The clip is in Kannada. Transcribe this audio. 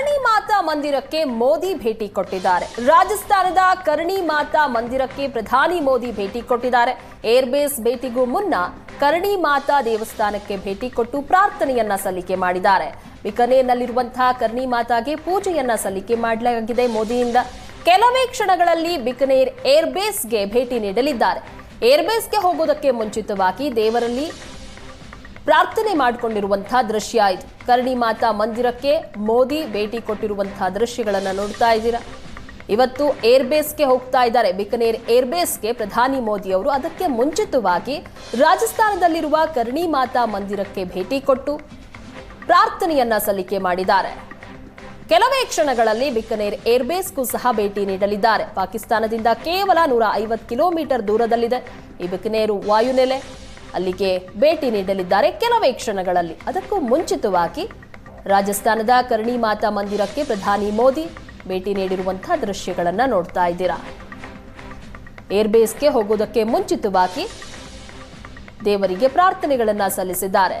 ಕರ್ಣಿ ಮಾತಾ ಮಂದಿರಕ್ಕೆ ಮೋದಿ ಭೇಟಿ ಕೊಟ್ಟಿದ್ದಾರೆ. ರಾಜಸ್ಥಾನದ ಕರ್ಣಿ ಮಾತಾ ಮಂದಿರಕ್ಕೆ ಪ್ರಧಾನಿ ಮೋದಿ ಭೇಟಿ ಕೊಟ್ಟಿದ್ದಾರೆ. ಏರ್ಬೇಸ್ ಭೇಟಿಗೂ ಮುನ್ನ ಕರ್ಣಿ ಮಾತಾ ದೇವಸ್ಥಾನಕ್ಕೆ ಭೇಟಿ ಕೊಟ್ಟು ಪ್ರಾರ್ಥನೆಯನ್ನ ಸಲ್ಲಿಕೆ ಮಾಡಿದ್ದಾರೆ. ಬಿಕನೇರ್ನಲ್ಲಿರುವಂತಹ ಕರ್ಣಿ ಮಾತಾಗೆ ಪೂಜೆಯನ್ನ ಸಲ್ಲಿಕೆ ಮಾಡಲಾಗಿದೆ ಮೋದಿಯಿಂದ. ಕೆಲವೇ ಕ್ಷಣಗಳಲ್ಲಿ ಬಿಕನೇರ್ ಏರ್ಬೇಸ್ಗೆ ಭೇಟಿ ನೀಡಲಿದ್ದಾರೆ. ಏರ್ಬೇಸ್ಗೆ ಹೋಗುವುದಕ್ಕೆ ಮುಂಚಿತವಾಗಿ ದೇವರಲ್ಲಿ ಪ್ರಾರ್ಥನೆ ಮಾಡಿಕೊಂಡಿರುವಂತಹ ದೃಶ್ಯ ಇದು. ಕರ್ಣಿ ಮಾತಾ ಮಂದಿರಕ್ಕೆ ಮೋದಿ ಭೇಟಿ ಕೊಟ್ಟಿರುವಂತಹ ದೃಶ್ಯಗಳನ್ನ ನೋಡ್ತಾ ಇದ್ದೀರಾ? ಇವತ್ತು ಏರ್ಬೇಸ್ಗೆ ಹೋಗ್ತಾ ಇದ್ದಾರೆ. ಬಿಕನೇರ್ ಏರ್ಬೇಸ್ಗೆ ಪ್ರಧಾನಿ ಮೋದಿ ಅವರು ಅದಕ್ಕೆ ಮುಂಚಿತವಾಗಿ ರಾಜಸ್ಥಾನದಲ್ಲಿರುವ ಕರ್ಣಿ ಮಾತಾ ಮಂದಿರಕ್ಕೆ ಭೇಟಿ ಕೊಟ್ಟು ಪ್ರಾರ್ಥನೆಯನ್ನ ಸಲ್ಲಿಕೆ ಮಾಡಿದ್ದಾರೆ. ಕೆಲವೇ ಕ್ಷಣಗಳಲ್ಲಿ ಬಿಕನೇರ್ ಏರ್ಬೇಸ್ಗೂ ಸಹ ಭೇಟಿ ನೀಡಲಿದ್ದಾರೆ. ಪಾಕಿಸ್ತಾನದಿಂದ ಕೇವಲ ನೂರ ಐವತ್ತು ಕಿಲೋಮೀಟರ್ ದೂರದಲ್ಲಿದೆ. ಈ ಬಿಕನೇರು ವಾಯುನೆಲೆ. ಅಲ್ಲಿಗೆ ಭೇಟಿ ನೀಡಲಿದ್ದಾರೆ ಕೆಲವೇ ಕ್ಷಣಗಳಲ್ಲಿ. ಅದಕ್ಕೂ ಮುಂಚಿತವಾಗಿ ರಾಜಸ್ಥಾನದ ಕರ್ಣಿ ಮಾತಾ ಮಂದಿರಕ್ಕೆ ಪ್ರಧಾನಿ ಮೋದಿ ಭೇಟಿ ನೀಡಿರುವಂತಹ ದೃಶ್ಯಗಳನ್ನ ನೋಡ್ತಾ ಇದ್ದೀರಾ. ಏರ್ಬೇಸ್ಗೆ ಹೋಗುವುದಕ್ಕೆ ಮುಂಚಿತವಾಗಿ ದೇವರಿಗೆ ಪ್ರಾರ್ಥನೆಗಳನ್ನು ಸಲ್ಲಿಸಿದ್ದಾರೆ.